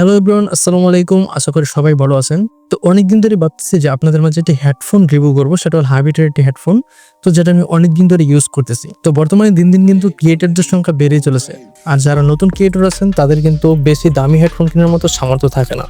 Hello ব্রন আসসালামু আলাইকুম। আশা করি সবাই ভালো আছেন। তো অনেকদিন ধরে ভাবতেছি যে আপনাদের মাঝে একটি হেডফোন রিভিউ করব, সেটা হল হাবিটের একটি হেডফোন তো যেটা আমি অনেকদিন ধরে ইউজ করতেছি। তো বর্তমানে দিন দিন কিন্তু ক্রিয়েটারদের সংখ্যা বেড়েই চলেছে। আর যারা নতুন ক্রিয়েটর আছেন, তাদের কিন্তু বেশি দামি হেডফোন কেনার মতো সামর্থ্য থাকে না।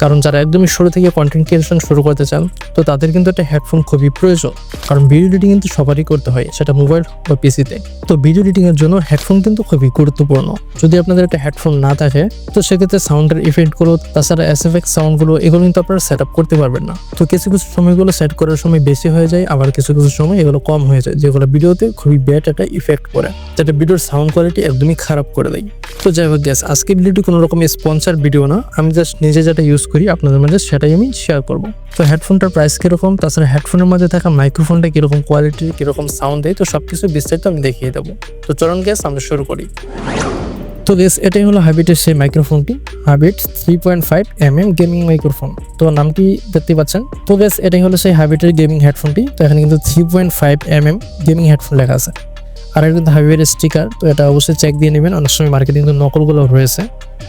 কারণ যারা একদমই শুরু থেকে কন্টেন্ট ক্রিয়েশন শুরু করতে চান, তো তাদের কিন্তু একটা হেডফোন খুবই প্রয়োজন। কারণ ভিডিও এডিটিং কিন্তু সবারই করতে হয়, সেটা মোবাইল বা পিসিতে তো ভিডিও এডিটিং এর জন্য হেডফোন কিন্তু খুবই গুরুত্বপূর্ণ। যদি আপনাদের একটা হেডফোন না থাকে, তো সেক্ষেত্রে সাউন্ডের ইফেক্টগুলো তাছাড়া এস এফ এক্স সাউন্ডগুলো এগুলো কিন্তু আপনারা সেট আপ করতে পারবেন না। তো কিছু কিছু সময়গুলো সেট করার সময় বেশি হয়ে যায়, আবার কিছু কিছু সময় এগুলো কম হয়ে যায়, যেগুলো ভিডিওতে খুবই ব্যাড একটা ইফেক্ট করে যেটা ভিডিওর সাউন্ড কোয়ালিটি একদমই খারাপ করে দেয়। তো যাই হোক গ্যাস আজকে ভিডিওটি কোনো রকম স্পন্সার ভিডিও না। আমি জাস্ট নিজে যেটা ইউজ করি, আপনাদের মাঝে সেটাই আমি শেয়ার করব। তো হেডফোনটার প্রাইস কীরকম? তাছাড়া হেডফোনের মধ্যে থাকা মাইক্রোফোনটা কীরকম কোয়ালিটি কীরকম সাউন্ড দেয়, তো সব কিছু বিস্তারিত আমি দেখিয়ে দেবো। তো চলুন গ্যাস আমরা শুরু করি। তো গেস এটাই হলো হাবিটের সেই মাইক্রোফোনটি Havit three point five M M gaming microphone তো নামটি দেখতে পাচ্ছেন? তো গেস এটাই হলো সেই হাবিটের গেমিং হেডফোনটি তো এখানে কিন্তু three point five M M gaming headphone লেখা আছে। আর কিন্তু হাবিটের স্টিকার তো এটা অবশ্যই চেক দিয়ে নেবেন অনেক সময় মার্কেটে কিন্তু নকলগুলো রয়েছে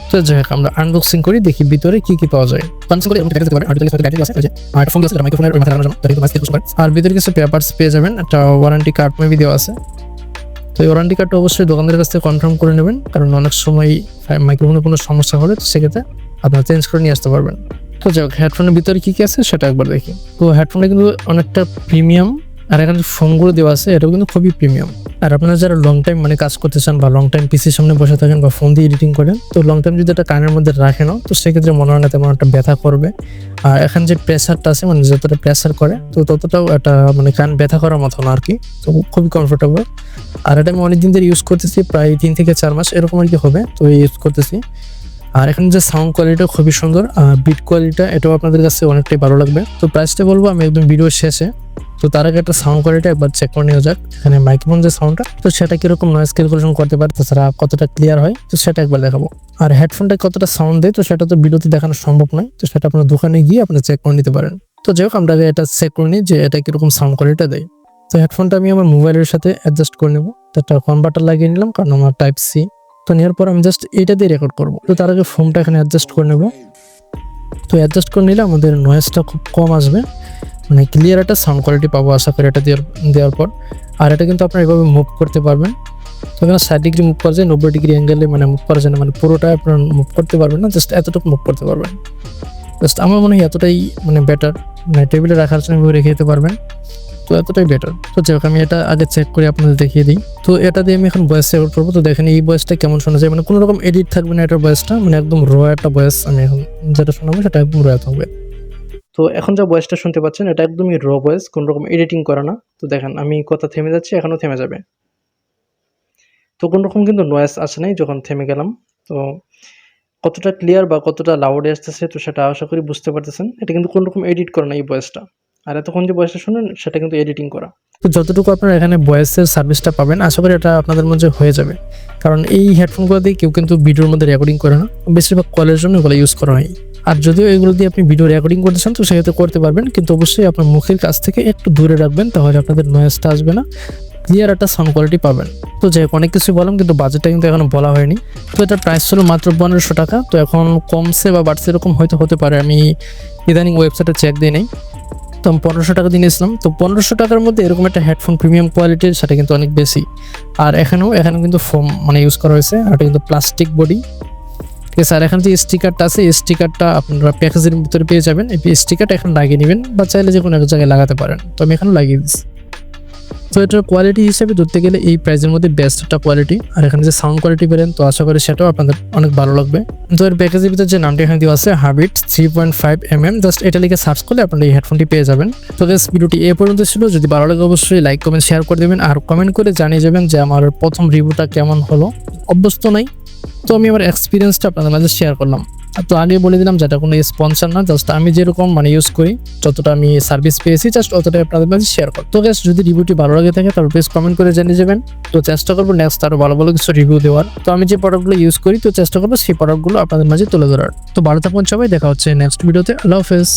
তো যাই হোক আমরা আনবক্সিং করি দেখি ভিতরে কি কি পাওয়া যায় আর ভিতরে কিছু পেপারস পেয়ে যাবেন একটা ওয়ারেন্টি কার্ড মেবি দেওয়া আছে তো এই ওয়ারেন্টি কার্ডটা অবশ্যই দোকানদারের কাছ থেকে কনফার্ম করে নেবেন কারণ অনেক সময় মাইক্রোফোনের কোনো সমস্যা হলে তো সেক্ষেত্রে আপনারা চেঞ্জ করে নিয়ে আসতে পারবেন তো যাই হোক হেডফোনের ভিতরে কি কি আছে সেটা একবার দেখি তো হেডফোনটা কিন্তু অনেকটা প্রিমিয়াম আর এখানে ফোনগুলো দেওয়া আছে, এটাও কিন্তু খুবই প্রিমিয়াম আর আপনারা যারা লং টাইম মানে কাজ করতে চান বা লং টাইম পিসির সামনে বসে থাকেন বা ফোন দিয়ে এডিটিং করেন, তো লং টাইম যদি এটা কানের মধ্যে রাখেন তো সেক্ষেত্রে মনে হয় না তেমন একটা ব্যথা করবে। আর এখানে যে প্রেসারটা আছে মানে যতটা প্রেসার করে, তো ততটাও একটা মানে কান ব্যথা করার মতো না আর কি তো খুবই কমফোর্টেবল আর এটা আমি অনেকদিন ধরে ইউজ করতেছি, প্রায় তিন থেকে চার মাস, এরকম আর কি হবে, তো ইউজ করতেছি। আর এখানে যে সাউন্ড কোয়ালিটিটা খুবই সুন্দর, আর বিট কোয়ালিটিটা এটাও আপনাদের কাছে অনেকটাই ভালো লাগবে। তো প্রাইসটা বলব, আমি একদম ভিডিও শেষে। তো তার আগে একটা সাউন্ড কোয়ালিটি একবার চেক করে নেওয়া যাক, এখানে মাইক্রোফোন যে সাউন্ডটা তো সেটা কীরকম নয়েজ ক্যালকুলেশন করতে পারে, তাছাড়া কতটা ক্লিয়ার হয়, তো সেটা একবার দেখাবো। আর হেডফোনটা কতটা সাউন্ড দেয়, তো সেটা তো ভিডিওতে দেখানো সম্ভব নয়, তো সেটা আপনার দোকানে গিয়ে আপনি চেক করে নিতে পারেন। তো যাই হোক, আমরা আগে এটা চেক করে নিই যে এটা কীরকম সাউন্ড কোয়ালিটিটা দেয়। তো হেডফোনটা আমি আমার মোবাইলের সাথে অ্যাডজাস্ট করে নেব। তো একটা কনভার্টার লাগিয়ে নিলাম, কারণ আমার টাইপ সি তো নেওয়ার পর আমি জাস্ট এইটা দিয়ে রেকর্ড করব। তো তার আগে ফোনটা এখানে অ্যাডজাস্ট করে নেব। তো অ্যাডজাস্ট করে নিলে আমাদের নয়েজটা খুব কম আসবে। মানে ক্লিয়ার একটা সাউন্ড কোয়ালিটি পাবো আশা করি এটা দেওয়ার দেওয়ার পর। আর এটা কিন্তু আপনারা এভাবে মুভ করতে পারবেন। তো এখানে ষাট ডিগ্রি মুভ করা যায়, নব্বই ডিগ্রি অ্যাঙ্গেলে মানে মুভ করা যায় না মানে পুরোটা আপনার মুভ করতে পারবেন না জাস্ট এতটুকু মুভ করতে পারবেন। জাস্ট আমার মনে হয় এতটাই মানে বেটার মানে টেবিলে রাখার জন্য রেখে দিতে পারবেন। তো এতটাই বেটার তো যাই হোক, আমি এটা আগে চেক করে আপনাদের দেখিয়ে দিই। তো এটা দিয়ে আমি এখন ভয়েস রেকর্ড করব। তো দেখেন এই ভয়েসটা কেমন শোনা যায়। মানে কোনো রকম এডিট থাকবে না এটার ভয়েসটা মানে একদম র একটা ভয়েস আমি এখন যেটা শোনাবো সেটা একদম র থাকবে। তো এখন যা ভয়েসটা শুনতে পাচ্ছেন, এটা একদমই র ভয়েস কোনো রকম এডিটিং করা না। তো দেখেন, আমি কথা থেমে যাচ্ছি, এখনও থেমে যাবে। তো কোনো রকম কিন্তু নয়েস আসে নাই যখন থেমে গেলাম। তো কতটা ক্লিয়ার বা কতটা লাউডে আসতেছে, তো সেটা আশা করি বুঝতে পারতেছেন। এটা কিন্তু কোনো রকম এডিট করে না এই ভয়েসটা আর এতক্ষণ যে ভয়েসটা শুনেন, সেটা কিন্তু এডিটিং করা। তো যতটুকু আপনারা এখানে ভয়েসের সার্ভিসটা পাবেন, আশা করি এটা আপনাদের মধ্যে হয়ে যাবে। কারণ এই হেডফোনগুলো দিয়ে কেউ কিন্তু ভিডিওর মধ্যে রেকর্ডিং করে না। বেশিরভাগ কলের জন্য এগুলো ইউজ করা হয়। আর যদিও এগুলো দিয়ে আপনি ভিডিও রেকর্ডিং করতে চান, তো সেক্ষেত্রে করতে পারবেন। কিন্তু অবশ্যই আপনার মুখের কাছ থেকে একটু দূরে রাখবেন, তাহলে আপনাদের নয়েজটা আসবে না। ক্লিয়ার একটা সাউন্ড কোয়ালিটি পাবেন। তো যাই হোক, অনেক কিছু বললাম, কিন্তু বাজেটটা কিন্তু এখনও বলা হয়নি। তো এটার প্রাইস ছিল মাত্র পনেরোশো টাকা। তো এখন কমছে বা বাড়ছে এরকম হয়তো হতে পারে। আমি ইদানিং ওয়েবসাইটে চেক দিয়ে নেই। তো আমি পনেরোশো টাকা দিয়ে নিয়েছিলাম। তো পনেরোশো টাকার মধ্যে এরকম একটা হেডফোন প্রিমিয়াম কোয়ালিটির সেটা কিন্তু অনেক বেশি। আর এখানেও এখানে কিন্তু ফোম মানে ইউজ করা হয়েছে, আর এটা কিন্তু প্লাস্টিক বডি ঠিক আছে, আর এখানে যে স্টিকারটা আছে, এই স্টিকারটা আপনারা প্যাকেজের ভিতরে পেয়ে যাবেন। এই স্টিকারটা এখন লাগিয়ে নেবেন, বা চাইলে যে কোনো এক জায়গায় লাগাতে পারেন। তো আমি এখানে লাগিয়ে দিচ্ছি। তো এটার কোয়ালিটি হিসেবে ধরতে গেলে এই প্রাইসের মধ্যে বেস্ট একটা কোয়ালিটি আর এখানে যে সাউন্ড কোয়ালিটি পেলেন, তো আশা করি সেটাও আপনাদের অনেক ভালো লাগবে। তো এর প্যাকেজের ভিতরে যে নামটি এখানে দেওয়া আছে Havit three point five M M just এটা লিখে সার্চ করলে আপনারা এই হেডফোনটি পেয়ে যাবেন। তো গেস ভিডিওটি এ পর্যন্ত ছিল। যদি ভালো লাগে অবশ্যই লাইক কমেন্ট শেয়ার করে দেবেন। আর কমেন্ট করে জানিয়ে যাবেন যে আমার প্রথম রিভিউটা কেমন হলো। অভ্যস্ত নাই, তো আমি আমার এক্সপিরিয়েন্সটা আপনাদের মাঝে শেয়ার করলাম। তো আগে বলে দিলাম যেটা কোনো স্পন্সার না জাস্ট আমি যেরকম মানে ইউজ করি, যতটা আমি সার্ভিস পেয়েছি জাস্ট অতটাই আপনাদের মাঝে শেয়ার করো তো গ্যাস যদি রিভিউটি ভালো লাগে থাকে, তাহলে প্লিজ কমেন্ট করে জেনে যাবেন তো চেষ্টা করব নেক্সট আরও ভালো ভালো কিছু রিভিউ দেওয়ার। তো আমি যে প্রোডাক্টগুলো ইউজ করি, তো চেষ্টা করব সেই প্রোডাক্টগুলো আপনাদের মাঝে তুলে ধরার। তো ভালো থাকুন সবাই, দেখা হচ্ছে নেক্সট ভিডিওতে আল্লাহ হাফেজ।